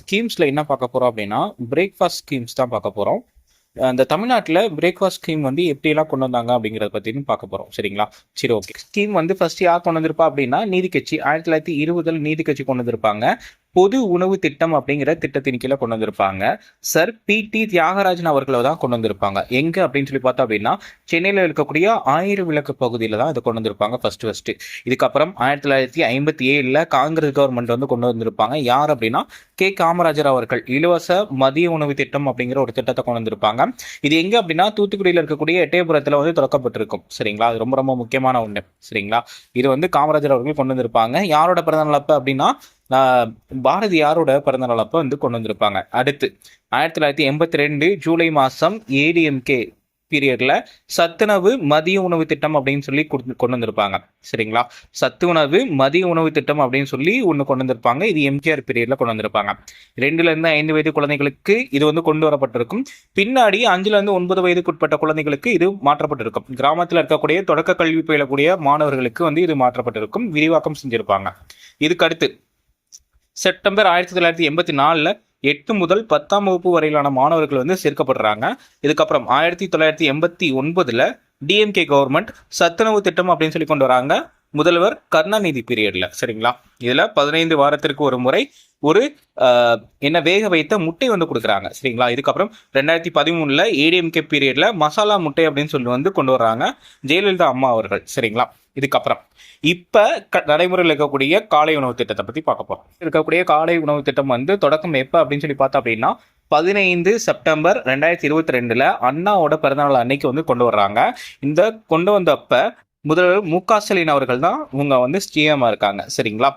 ஸ்கீம்ஸில் என்ன பார்க்க போகிறோம் அப்படின்னா பிரேக்ஃபாஸ்ட் ஸ்கீம்ஸ் தான் பார்க்க போகிறோம் அந்த தமிழ்நாட்டில் பிரேக்ஃபாஸ்ட் ஸ்கீம் வந்து எப்படிலாம் கொண்டு வந்தாங்க அப்படிங்கிறத பற்றியும் பார்க்க போகிறோம் சரிங்களா? சரி ஓகே ஸ்கீம் வந்து ஃபர்ஸ்ட் யார் கொண்டு வந்திருப்பா அப்படின்னா நீதி கட்சி ஆயிரத்தி தொள்ளாயிரத்தி இருபதில் நீதி கட்சி கொண்டு வந்திருப்பாங்க. பொது உணவு திட்டம் அப்படிங்கிற திட்டத்தின் கீழே கொண்டு வந்திருப்பாங்க. Sir B. டி. தியாகராஜன் அவர்களை தான் கொண்டு வந்திருப்பாங்க. எங்க அப்படின்னு சொல்லி பார்த்தோம் அப்படின்னா சென்னையில் இருக்கக்கூடிய ஆயிரம் விளக்கு பகுதியில் தான் இதை கொண்டு வந்திருப்பாங்க ஃபர்ஸ்ட் ஃபர்ஸ்ட் இதுக்கப்புறம் ஆயிரத்தி தொள்ளாயிரத்தி ஐம்பத்தி ஏழில் காங்கிரஸ் கவர்மெண்ட் வந்து கொண்டு வந்திருப்பாங்க. யார் அப்படின்னா கே. காமராஜர் அவர்கள். இலவச மதிய உணவு திட்டம் அப்படிங்கிற ஒரு திட்டத்தை கொண்டு வந்திருப்பாங்க. இது எங்க அப்படின்னா தூத்துக்குடியில் இருக்கக்கூடிய எட்டயபுரத்தில் வந்து தொடக்கப்பட்டிருக்கும் சரிங்களா? அது ரொம்ப ரொம்ப முக்கியமான ஒன்று சரிங்களா? இது வந்து காமராஜர் அவர்கள் கொண்டு வந்திருப்பாங்க. யாரோட பிறந்தநாள் அப்போ அப்படின்னா ஆஹ், பாரதியாரோட பிறந்தநாள் அப்ப வந்து கொண்டு வந்திருப்பாங்க. அடுத்து ஆயிரத்தி தொள்ளாயிரத்தி எண்பத்தி ரெண்டு ஜூலை மாசம் ஏடிஎம்கே பீரியட்ல சத்துணவு மதிய உணவு திட்டம் அப்படின்னு சொல்லி கொடுத்து- கொண்டு வந்திருப்பாங்க. சரிங்களா? சத்து உணவு மதிய உணவு திட்டம் அப்படின்னு சொல்லி ஒன்று கொண்டு வந்திருப்பாங்க. இது எம்ஜிஆர் பீரியட்ல கொண்டு வந்திருப்பாங்க. ரெண்டுல இருந்து ஐந்து வயது குழந்தைகளுக்கு இது வந்து கொண்டு வரப்பட்டிருக்கும். பின்னாடி அஞ்சுல இருந்து ஒன்பது வயதுக்குட்பட்ட குழந்தைகளுக்கு இது மாற்றப்பட்டிருக்கும். கிராமத்தில் இருக்கக்கூடிய தொடக்க கல்வி பயிலக்கூடிய மாணவர்களுக்கு வந்து இது மாற்றப்பட்டிருக்கும். விரிவாக்கம் செஞ்சிருப்பாங்க. இதுக்கு அடுத்து செப்டம்பர் ஆயிரத்தி தொள்ளாயிரத்தி எண்பத்தி நாலில் எட்டு முதல் பத்தாம் வகுப்பு வரையிலான மாணவர்கள் வந்து சேர்க்கப்படுறாங்க. இதுக்கப்புறம் ஆயிரத்தி தொள்ளாயிரத்தி எண்பத்தி ஒன்பதில் டிஎம்கே கவர்மெண்ட் சத்துணவு திட்டம் அப்படின்னு சொல்லி கொண்டு வராங்க. முதல்வர் கருணாநிதி பீரியட்ல சரிங்களா? இதுல பதினைந்து வாரத்திற்கு ஒரு முறை ஒரு என்ன வேக வைத்த முட்டை வந்து கொடுக்குறாங்க சரிங்களா? இதுக்கப்புறம் ரெண்டாயிரத்தி பதிமூணுல ஏடிஎம்கே பீரியட்ல மசாலா முட்டை அப்படின்னு சொல்லி வந்து கொண்டு வர்றாங்க ஜெயலலிதா அம்மா அவர்கள் சரிங்களா? இதுக்கப்புறம் இப்ப க- நடைமுறையில் இருக்கக்கூடிய காலை உணவு திட்டத்தை பத்தி பார்க்க போறோம். இருக்கக்கூடிய காலை உணவு திட்டம் வந்து தொடக்கம் எப்ப அப்படின்னு சொல்லி பார்த்தோம் அப்படின்னா பதினைந்து செப்டம்பர் ரெண்டாயிரத்தி இருபத்தி ரெண்டுல அண்ணாவோட பிறந்தநாள் அன்னைக்கு வந்து கொண்டு வர்றாங்க. இந்த கொண்டு வந்தப்ப முதல்வர் மு க ஸ்டாலின் அவர்கள் தான் இவங்க வந்து ஸ்ரீஎம்மா இருக்காங்க. சரிங்களா?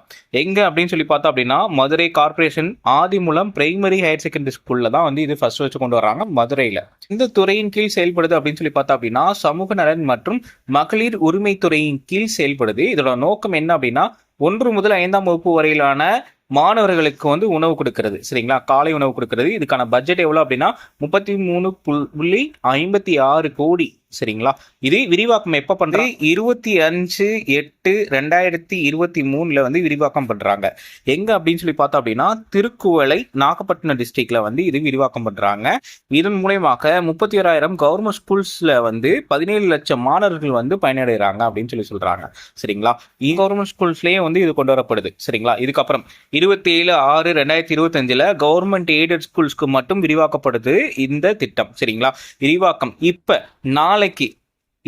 எங்க அப்படின்னு சொல்லி பார்த்தோம் அப்படின்னா Madurai corporation Adimoolam primary higher secondary ஸ்கூல்ல தான் வந்து இது ஃபர்ஸ்ட் வச்சு கொண்டு வர்றாங்க மதுரையில. இந்த துறையின் கீழ் செயல்படுது அப்படின்னு சொல்லி பார்த்தோம் அப்படின்னா சமூக நலன் மற்றும் மகளிர் உரிமை துறையின் கீழ் செயல்படுது. இதோட நோக்கம் என்ன அப்படின்னா ஒன்று முதல் ஐந்தாம் வகுப்பு வரையிலான மாணவர்களுக்கு வந்து உணவு கொடுக்கிறது சரிங்களா? காலை உணவு கொடுக்கிறது. இதுக்கான பட்ஜெட் எவ்வளவு அப்படின்னா முப்பத்தி மூணு புள்ளி ஐம்பத்தி ஆறு கோடி சரிங்களா? இது விரிவாக்கம் எப்ப பண்றது இருபத்தி அஞ்சு எட்டு ரெண்டாயிரத்தி இருபத்தி மூணுல வந்து விரிவாக்கம் பண்றாங்க. எங்க அப்படின்னு சொல்லி பார்த்தோம் அப்படின்னா திருக்குவளை நாகப்பட்டினம் டிஸ்ட்ரிக்டில் வந்து இது விரிவாக்கம் பண்றாங்க. இதன் மூலயமாக முப்பத்தி ஓராயிரம் கவர்மெண்ட் ஸ்கூல்ஸ்ல வந்து பதினேழு லட்சம் மாணவர்கள் வந்து பயனடைகிறாங்க அப்படின்னு சொல்லி சொல்றாங்க சரிங்களா? கவர்மெண்ட் ஸ்கூல்ஸ்லயே வந்து இது கொண்டு வரப்படுது சரிங்களா? இதுக்கப்புறம் இருபத்தி ஏழு ஆறு ரெண்டாயிரத்தி இருபத்தஞ்சில் கவர்மெண்ட் எய்டட் ஸ்கூல்ஸ்க்கு மட்டும் விரிவாக்கப்படுது இந்த திட்டம் சரிங்களா? விரிவாக்கம். இப்போ நாளைக்கு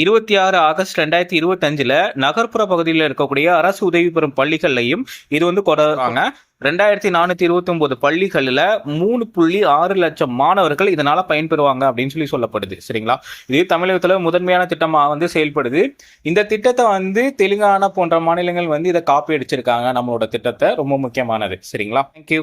இருபத்தி ஆறு ஆகஸ்ட் ரெண்டாயிரத்தி இருபத்தஞ்சில் நகர்ப்புற பகுதியில் இருக்கக்கூடிய அரசு உதவி பெறும் பள்ளிகள்லையும் இது வந்து கொண்டாடுறாங்க ரெண்டாயிரத்தி நானூத்தி இருபத்தி ஒன்பது பள்ளிகளில் மூணு புள்ளி ஆறு லட்சம் மாணவர்கள் இதனால பயன்பெறுவாங்க அப்படின்னு சொல்லி சொல்லப்படுது. சரிங்களா? இது தமிழகத்துல முதன்மையான திட்டமாக வந்து செயல்படுது. இந்த திட்டத்தை வந்து தெலுங்கானா போன்ற மாநிலங்கள் வந்து இதை காப்பி அடிச்சிருக்காங்க நம்மளோட திட்டத்தை. ரொம்ப முக்கியமானது. சரிங்களா? தேங்க்யூ